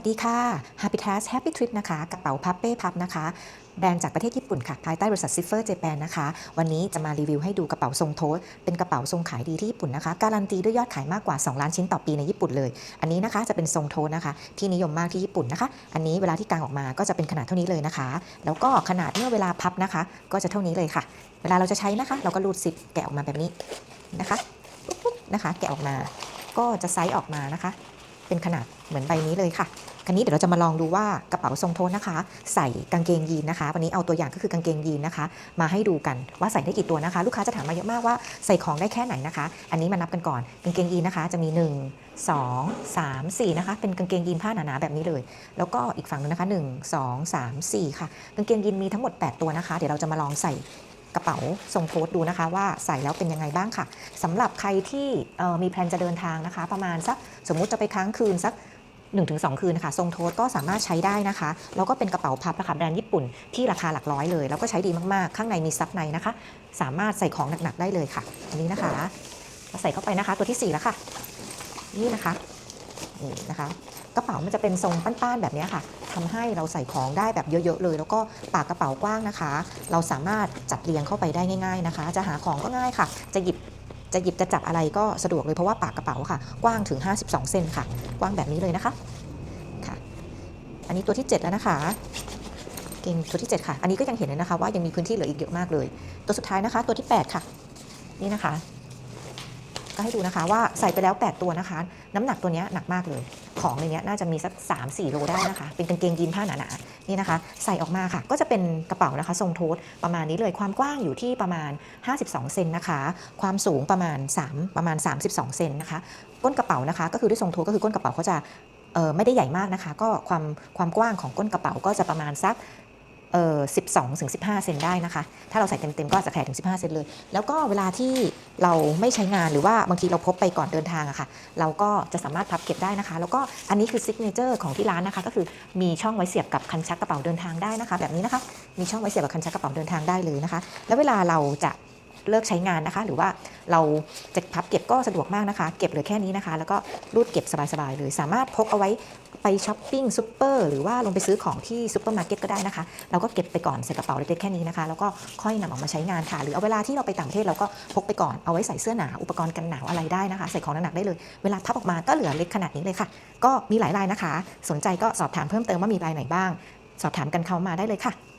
สวัสดีค่ะ Happy Task Happy Trip นะคะ กระเป๋าพับเป้พับนะคะ แบรนด์จากประเทศญี่ปุ่นค่ะ ภายใต้บริษัทซิฟเฟอร์เจแปนนะคะ วันนี้จะมารีวิวให้ดูกระเป๋าทรงโทสเป็นกระเป๋าทรงขายดีที่ญี่ปุ่นนะคะ การันตีด้วยยอดขายมากกว่า 2 ล้านชิ้นต่อปีในญี่ปุ่นเลย อันนี้นะคะจะเป็นทรงโทสนะคะ ที่นิยมมากที่ญี่ปุ่นนะคะ อันนี้เวลาที่กางออกมาก็จะเป็นขนาดเท่านี้เลยนะคะ แล้วก็ขนาดเมื่อเวลาพับนะคะ ก็จะเท่านี้เลยค่ะ เวลาเราจะใช้นะคะ เราก็รูดซิปแกะออกมาแบบนี้นะคะนะคะ แกะออกมา ก็จะไซส์ออกมานะคะ เป็นขนาดเหมือนใบนี้เลยค่ะ คันนี้เดี๋ยวเราจะมาลองดูว่ากระเป๋าทรงโทนนะคะ ใส่กางเกงยีนนะคะ วันนี้เอาตัวอย่างก็คือกางเกงยีนนะคะ มาให้ดูกันว่าใส่ได้กี่ตัวนะคะ ลูกค้าจะถามมาเยอะมากว่าใส่ของได้แค่ไหนนะคะ อันนี้มานับกันก่อนกางเกงยีนนะคะจะมี 1 2 3 4นะคะเป็นกางเกงยีนผ้าหนาๆแบบนี้เลย แล้วก็อีกฝั่งหนึงนะคะ 1 2 3 4 ค่ะกางเกงยีนมีทั้งหมด 8 ตัวนะคะ เดี๋ยวเราจะมาลองใส่กระเป๋าทรงโทสดูนะคะ ว่าใส่แล้วเป็นยังไงบ้างค่ะสำหรับใครที่มีแพลนจะเดินทางนะคะ ประมาณสักสมมุติจะไปค้างคืนสัก 1-2 คืนนะคะทรงโทสก็สามารถใช้ได้นะคะ แล้วก็เป็นกระเป๋าพับนะคะแบรนด์ญี่ปุ่นที่ราคาหลักร้อยเลย แล้วก็ใช้ดีมากๆ ข้างในมีซับในนะคะ สามารถใส่ของหนักๆได้เลยค่ะ อันนี้นะคะเราใส่เข้าไปนะคะตัวที่ 4 แล้วค่ะ นี่นะคะนี่นะคะ กระเป๋ามันจะเป็นทรงป้านๆแบบนี้ค่ะทำให้เราใส่ของได้แบบเยอะๆเลย แล้วก็ปากกระเป๋ากว้างนะคะ เราสามารถจัดเรียงเข้าไปได้ง่าย ๆนะคะ จะหาของก็ง่ายค่ะ จะหยิบ จะหยิบจะจับอะไรก็สะดวกเลยเพราะว่าปากกระเป๋าค่ะ กว้างถึง 52 เซนค่ะ กว้างแบบนี้เลยนะคะค่ะ อันนี้ตัวที่ 7 แล้วนะคะ เก่งตัวที่ 7 ค่ะ อันนี้ก็ยังเห็นเลยนะคะ ว่ายังมีพื้นที่เหลืออีกเยอะมากเลย ตัวสุดท้ายนะคะ ตัวที่ 8 ค่ะ นี่นะคะ ก็ให้ดูนะคะว่าใส่ไปแล้ว 8 ตัวนะคะ น้ำหนักตัวนี้หนักมากเลย ของในนี้น่าจะมีสัก 3-4 โลได้นะคะ เป็นกางเกงยีนผ้าหนาๆนี่นะคะ ใส่ออกมาค่ะ ก็จะเป็นกระเป๋านะคะ ทรงโทสประมาณนี้เลยความกว้างอยู่ที่ประมาณ 52 เซนนะคะ ความสูงประมาณ 3 ประมาณ 32 เซนนะคะก้นกระเป๋านะคะ ก็คือด้วยทรงโทสก็คือก้นกระเป๋าเขาจะไม่ได้ใหญ่มากนะคะ ก็ความความกว้างของก้นกระเป๋าก็จะประมาณสัก เออ12 ถึง 15 เซนได้นะคะ ถ้าเราใส่เต็มๆ ก็อาจจะแผ่ถึง 15 เซนเลย แล้วก็เวลาที่เราไม่ใช้งานหรือว่าบางทีเราพบไปก่อนเดินทางอะค่ะ เราก็จะสามารถพับเก็บได้นะคะ แล้วก็อันนี้คือซิกเนเจอร์ของที่ร้านนะคะ ก็คือมีช่องไว้เสียบกับคันชักกระเป๋าเดินทางได้นะคะ แบบนี้นะคะ มีช่องไว้เสียบกับคันชักกระเป๋าเดินทางได้เลยนะคะ แล้วเวลาเราจะ เลิกใช้งานนะคะ หรือว่าเราจะพับเก็บก็สะดวกมากนะคะ เก็บเหลือแค่นี้นะคะ แล้วก็รูดเก็บสบายๆเลย สามารถพกเอาไว้ไปช้อปปิ้งซูเปอร์หรือว่าลงไปซื้อของที่ซูเปอร์มาร์เก็ตก็ได้นะคะ เราก็เก็บไปก่อนใส่กระเป๋าเล็กๆแค่นี้นะคะ แล้วก็ค่อยนำออกมาใช้งานค่ะ หรือเอาเวลาที่เราไปต่างประเทศเราก็พกไปก่อน เอาไว้ใส่เสื้อหนาว อุปกรณ์กันหนาวอะไรได้นะคะ ใส่ของหนักๆได้เลย เวลาพับออกมาก็เหลือเล็กขนาดนี้เลยค่ะ ก็มีหลายลายนะคะ สนใจก็สอบถามเพิ่มเติมว่ามีลายไหนบ้าง สอบถามกันเข้ามาได้เลยค่ะ